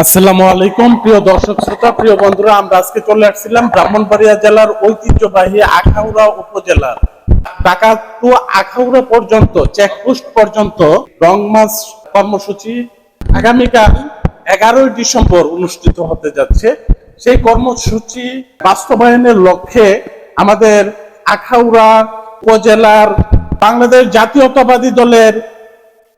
আসসালামু আলাইকুম, প্রিয় দর্শক শ্রোতা, প্রিয় বন্ধুরা, আমরা আজকে চলে আসছিলাম ব্রাহ্মণবাড়িয়া জেলার ঐতিহ্যবাহী আখাউড়া উপজেলার। ঢাকা টু আখাউড়া পর্যন্ত, চেকপোস্ট পর্যন্ত রং মাস কর্মসূচি আগামীকাল এগারোই ডিসেম্বর অনুষ্ঠিত হতে যাচ্ছে। সেই কর্মসূচি বাস্তবায়নের লক্ষ্যে আমাদের আখাউড়া উপজেলার বাংলাদেশ জাতীয়তাবাদী দলের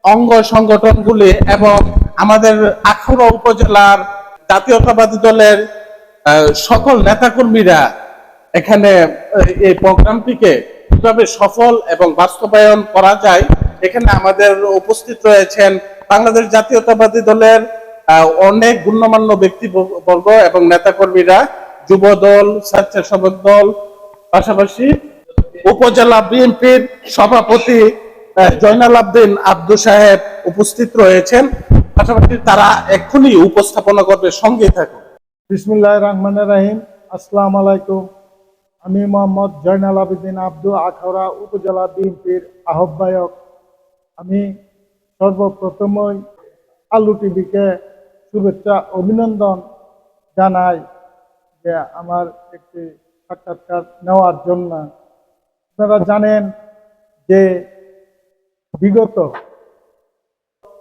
অঙ্গ সংগঠনগুলি এবং আমাদের আখাউড়া উপজেলার জাতীয়তাবাদী দলের সকল নেতাকর্মীরা এখানে এই প্রোগ্রামটিকে কীভাবে সফল এবং বাস্তবায়ন করা যায়, এখানে আমাদের উপস্থিত রয়েছেন বাংলাদেশ জাতীয়তাবাদী দলের অনেক গণ্যমান্য ব্যক্তিবর্গ এবং নেতাকর্মীরা যুব দল স্বেচ্ছাসেবক দল, পাশাপাশি উপজেলা বিএনপির সভাপতি জয়নাল আবদিন আব্দু সাহেব উপস্থিত রয়েছেন। পাশাপাশি তারা এক্ষুনি উপস্থাপনা করবে সঙ্গে থাকুন। বিসমুল্লাহ রহমান রাহিম। আসসালামু আলাইকুম। আমি মোহাম্মদ জয়নাল আবেদিন আব্দু আখাউড়া, উপজেলা বিএনপির আহ্বায়ক। আমি সর্বপ্রথমই আলু টিভিকে শুভেচ্ছা, অভিনন্দন জানাই যে আমার একটি সাক্ষাৎকার নেওয়ার জন্য। আপনারা জানেন যে বিগত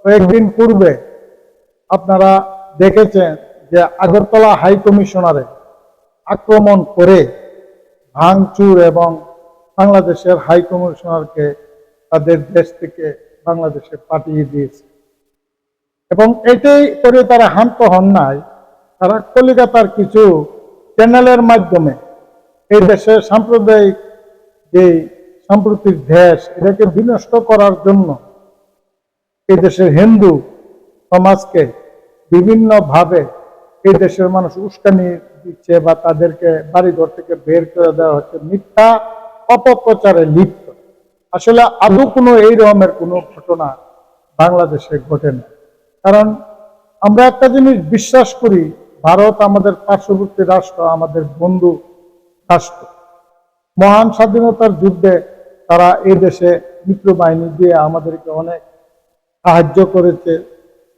কয়েকদিন পূর্বে আপনারা দেখেছেন যে আগরতলা হাই কমিশনারে আক্রমণ করে ভাঙচুর এবং বাংলাদেশের হাই কমিশনারকে তাদের দেশ থেকে বাংলাদেশে পাঠিয়ে দিয়েছে। এবং এটাই করে তারা হান্ত হন নাই। তারা কলিকাতার কিছু চ্যানেলের মাধ্যমে এই দেশের সাম্প্রদায়িক যে সাম্প্রতিক দেশ, এটাকে বিনষ্ট করার জন্য এই দেশের হিন্দু সমাজকে বিভিন্ন ভাবে এই দেশের মানুষ উস্কানি দিচ্ছে বা তাদেরকে বাড়িঘর থেকে বের করে দেওয়া হচ্ছে মিথ্যা, অপপ্রচারে লিপ্ত। আসলে আদৌ কোনো এই রকমের কোনো ঘটনা বাংলাদেশে ঘটে না। কারণ আমরা একটা জিনিস বিশ্বাস করি, ভারত আমাদের পার্শ্ববর্তী রাষ্ট্র, আমাদের বন্ধু রাষ্ট্র। মহান স্বাধীনতার যুদ্ধে তারা এই দেশে মিত্র বাহিনী দিয়ে আমাদেরকে অনেক সাহায্য করেছে।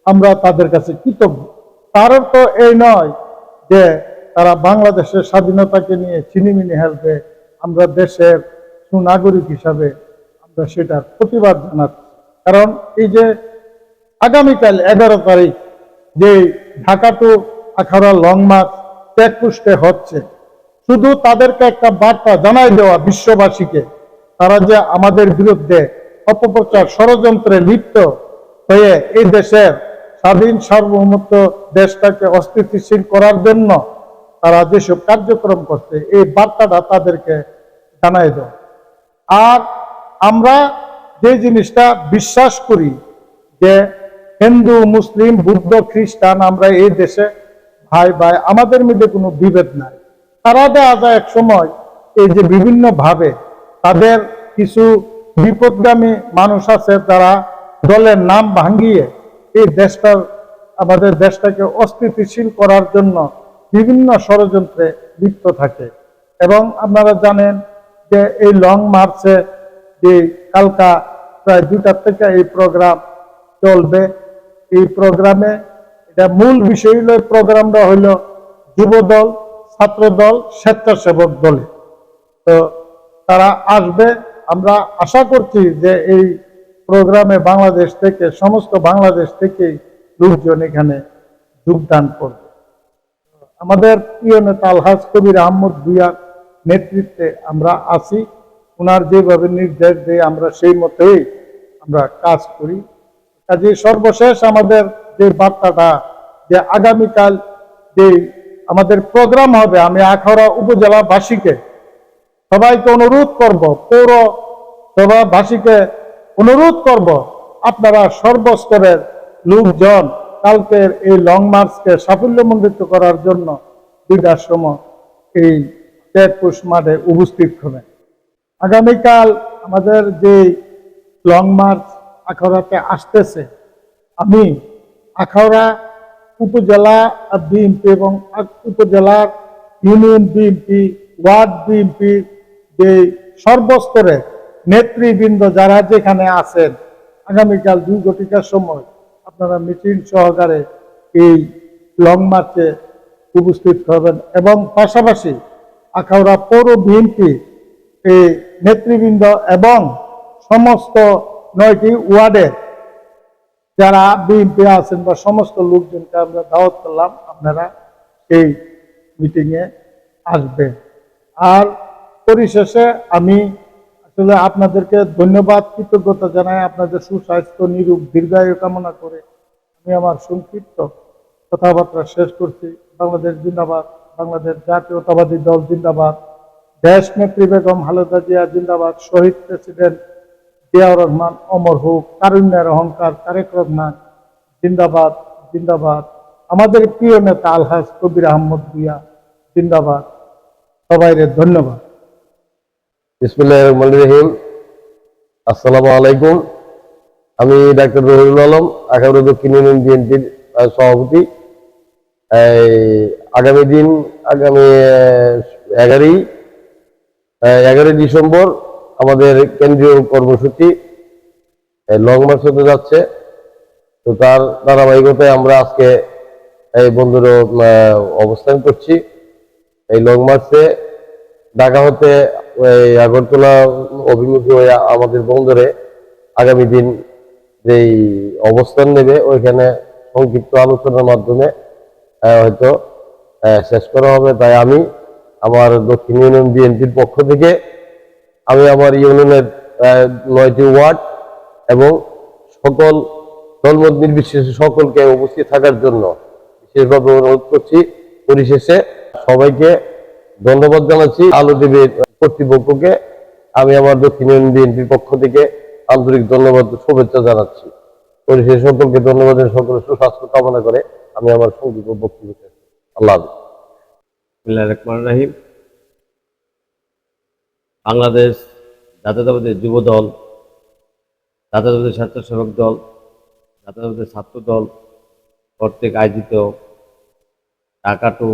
আমরা তাদের কাছে কৃতজ্ঞ। তার তো এই নয় যে তারা বাংলাদেশের স্বাধীনতাকে নিয়ে চিনিমিনি হেলবে আমরা দেশের সুনাগরিক হিসাবে আমরা সেটার প্রতিবাদ জানাচ্ছি। কারণ এই যে আগামীকাল এগারো তারিখ যে Dhaka to Akhaura long march চেকপোস্টে হচ্ছে, শুধু তাদেরকে একটা বার্তা জানাই দেওয়া বিশ্ববাসীকে, তারা যে আমাদের বিরুদ্ধে অপপ্রচার ষড়যন্ত্রে লিপ্ত হয়ে এই দেশের স্বাধীন সার্বভৌমত্ব দেশটাকে অস্থিতিশীল করার জন্য তারা যেসব কার্যক্রম করছে, এই বার্তাটা তাদেরকে জানাই দেওয়া আর আমরা যে জিনিসটা বিশ্বাস করি যে হিন্দু, মুসলিম, বুদ্ধ, খ্রিস্টান, আমরা এই দেশে ভাই ভাই, আমাদের মধ্যে কোনো বিভেদ নাই। তারা দেওয়া যায় এক সময় এই যে বিভিন্নভাবে তাদের কিছু বিপদগামী মানুষ আছে তারা দলের নাম ভাঙ্গিয়ে এই দেশটার আমাদের দেশটাকে অস্থিতিশীল করার জন্য বিভিন্ন ষড়যন্ত্রে লিপ্ত থাকে। এবং আপনারা জানেন যে এই লং মার্চে যে কালকা প্রায় দুটার থেকে এই প্রোগ্রাম চলবে, এই প্রোগ্রামে এটা মূল বিষয় হলো প্রোগ্রামটা হইল যুব দল ছাত্র দল স্বেচ্ছাসেবক দলে। তো তারা আসবে। আমরা আশা করছি যে এই প্রোগ্রামে বাংলাদেশ থেকে, সমস্ত বাংলাদেশ থেকেই লোকজন এখানে যোগদান করবে। আমাদের প্রিয় নেতা আলহাজ কবির আহমদ ভুইয়ার নেতৃত্বে আমরা আছি। ওনার যেভাবে নির্দেশ দেয়, আমরা সেই মতেই আমরা কাজ করি। কাজে সর্বশেষ আমাদের যে বার্তাটা, যে আগামীকাল যে আমাদের প্রোগ্রাম হবে, আমি আখাউড়া উপজেলাবাসীকে সবাইকে অনুরোধ করব পৌর সভাবাসীকে অনুরোধ করব, আপনারা সর্বস্তরের লোকজন কালকের এই লং মার্চকে সাফল্যমণ্ডিত করার জন্য সময় এই চেকপোস্ট মাঠে উপস্থিত হবেন। আগামীকাল আমাদের যে লং মার্চ আখাউড়াতে আসতেছে, আমি আখাউড়া উপজেলা বিএনপি এবং উপজেলার ইউনিয়ন বিএনপি, ওয়ার্ড বিএনপি যে সর্বস্তরে নেতৃবৃন্দ যারা যেখানে আছেন, আগামীকাল দুই ঘটিকার সময় আপনারা মিছিল সহকারে এই লং মার্চে উপস্থিত হবেন এবং পাশাপাশি আখাউড়া পৌর বিএনপি এই নেতৃবৃন্দ এবং সমস্ত নয়টি ওয়ার্ডের যারা বিএনপি আছেন বা সমস্ত লোকজনকে আমরা দাওয়াত করলাম, আপনারা এই মিটিংয়ে আসবেন। আর পরিশেষে আমি আসলে আপনাদেরকে ধন্যবাদ, কৃতজ্ঞতা জানাই আপনাদের সুস্বাস্থ্য নিরূপ দীর্ঘায়ু কামনা করে। আমি আমার সংক্ষিপ্ত কথাবার্তা শেষ করছি। বাংলাদেশ জিন্দাবাদ, বাংলাদেশ জাতীয়তাবাদী দল জিন্দাবাদ। দেশ নেত্রী বেগম খালেদা জিয়া জিন্দাবাদ। শহীদ প্রেসিডেন্ট জিয়াউর রহমান, অমর হোক কারুণ্যের অহংকার, তারেক রহমান, জিন্দাবাদ জিন্দাবাদ। আমাদের প্রিয় নেতা আলহাজ কবির আহমদ ভুইয়া জিন্দাবাদ। সবাইরে ধন্যবাদ। রহিম। আসসালামু আলাইকুম। আমি ডাক্তার রহিউল আলম আখাউড়া দক্ষিণ ইউনিয়ন বিএনপির সভাপতি। আগামী দিন, আগামী এগারোই এগারোই ডিসেম্বর আমাদের কেন্দ্রীয় কর্মসূচি লং মার্চ হতে যাচ্ছে। তো তার ধারাবাহিকতায় আমরা আজকে এই বন্ধুর অবস্থান করছি। এই লং মার্চে ঢাকা হতে আগরতলা অভিমুখী হয়ে আমাদের বন্দরে আগামী দিন যেই অবস্থান নেবে, ওইখানে সংক্ষিপ্ত আলোচনার মাধ্যমে হয়তো শেষ করা হবে। তাই আমি আমার দক্ষিণ ইউনিয়ন বিএনপির পক্ষ থেকে আমি আমার ইউনিয়নের নয়টি ওয়ার্ড এবং সকল দলমত নির্বিশেষে সকলকে উপস্থিত থাকার জন্য বিশেষভাবে অনুরোধ করছি। পরিশেষে সবাইকে ধন্যবাদ জানাচ্ছি। আলো টিভির কর্তৃপক্ষকে আমি আমার দক্ষিণ বিএনপির পক্ষ থেকে আন্তরিক ধন্যবাদ শুভেচ্ছা জানাচ্ছি। পরিশেষে সকলকে ধন্যবাদ সকলের সুস্বাস্থ্য কামনা করে আমি আমার সংক্ষিপ্ত বক্তব্য আল্লাহ বিসমিল্লাহির বাংলাদেশ জাতীয়তাবাদী যুব দল জাতীয়তাবাদী স্বেচ্ছাসেবক দল, জাতীয়তাবাদী ছাত্র দল কর্তৃক আয়োজিত টাকাটু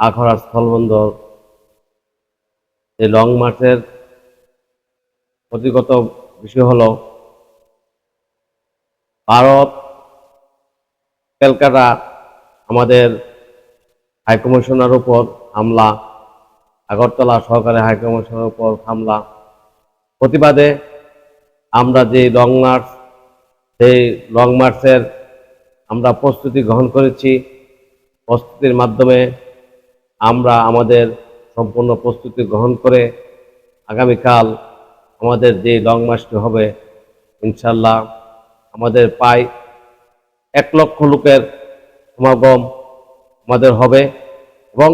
আখড়া স্থলবন্দর এই লং মার্চের প্রতিগত বিষয় হল, ভারত, ক্যালকাটা আমাদের হাইকমিশনার উপর হামলা, আগরতলা সহকারী হাইকমিশনার উপর হামলা। প্রতিবাদে আমরা যে লং মার্চ, সেই লং মার্চের আমরা প্রস্তুতি গ্রহণ করেছি। প্রস্তুতির মাধ্যমে আমরা আমাদের সম্পূর্ণ প্রস্তুতি গ্রহণ করে আগামীকাল আমাদের যে লং মার্চটি হবে ইনশাল্লাহ আমাদের প্রায় এক লক্ষ লোকের সমাগম আমাদের হবে এবং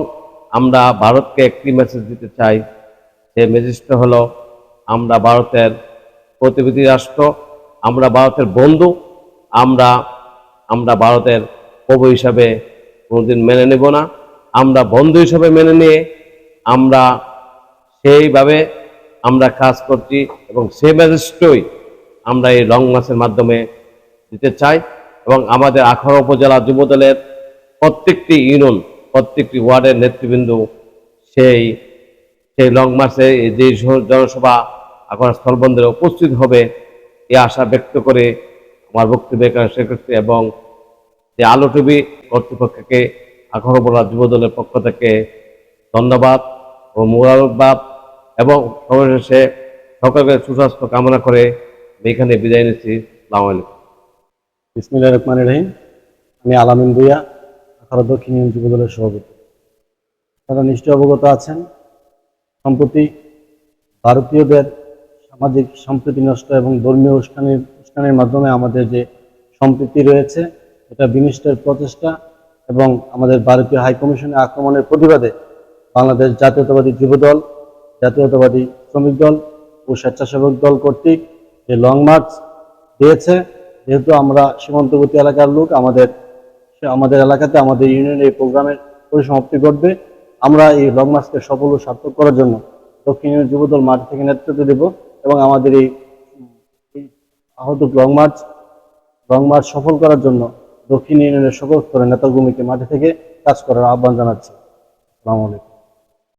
আমরা ভারতকে একটি মেসেজ দিতে চাই। সেই মেসেজটা হলো, আমরা ভারতের প্রতিবেদী রাষ্ট্র, আমরা ভারতের বন্ধু, আমরা আমরা ভারতের প্রভু হিসাবে কোনোদিন মেনে নেব না। আমরা বন্ধু হিসাবে মেনে নিয়ে আমরা সেইভাবে আমরা কাজ করছি এবং সেই মেসেজটাই আমরা এই লং মাসের মাধ্যমে দিতে চাই এবং আমাদের আখাড়া উপজেলা যুবদলের প্রত্যেকটি ইউনিয়ন, প্রত্যেকটি ওয়ার্ডের নেতৃবৃন্দ সেই সেই লং মার্চে যে জনসভা আখাড়া স্থলবন্দরে উপস্থিত হবে এ আশা ব্যক্ত করে আমার বক্তব্য এখানে শেষ করছি এবং যে আলো টিভি কর্তৃপক্ষকে আখাড়া উপজেলা যুবদলের পক্ষ থেকে ধন্যবাদ। ও মোবারকবাদ এবং সর্বশেষে সকলের সুস্বাস্থ্য কামনা করে এখানে বিদায় নিচ্ছি। সালাম আলাইকুম। বিসমিল্লাহ রহমান রহিম। আমি আলামিন ভুইয়া আখাড়া দক্ষিণ যুব দলের সভাপতি। আপনারা নিশ্চয় অবগত আছেন, সম্প্রতি ভারতীয়দের সামাজিক সম্প্রীতি নষ্ট এবং ধর্মীয় অনুষ্ঠানের অনুষ্ঠানের মাধ্যমে আমাদের যে সম্প্রীতি রয়েছে, এটা বিনিষ্টের প্রচেষ্টা এবং আমাদের ভারতীয় হাইকমিশনের আক্রমণের প্রতিবাদে বাংলাদেশ জাতীয়তাবাদী যুবদল, জাতীয়তাবাদী শ্রমিক দল ও স্বেচ্ছাসেবক দল কর্তৃক যে লং মার্চ দিয়েছে, যেহেতু আমরা সীমান্তবর্তী এলাকার লোক, আমাদের আমাদের এলাকাতে আমাদের ইউনিয়নের এই প্রোগ্রামের পরিসমাপ্তি ঘটবে। আমরা এই লং মার্চকে সফল ও সার্থক করার জন্য দক্ষিণ ইউনিয়ন যুবদল মাঠ থেকে নেতৃত্ব দেব এবং আমাদের এই আহত লং মার্চ লং মার্চ সফল করার জন্য দক্ষিণ ইউনিয়নের সকল স্তরের নেতাকর্মীকে মাঠে থেকে কাজ করার আহ্বান জানাচ্ছি। আলাইকুম।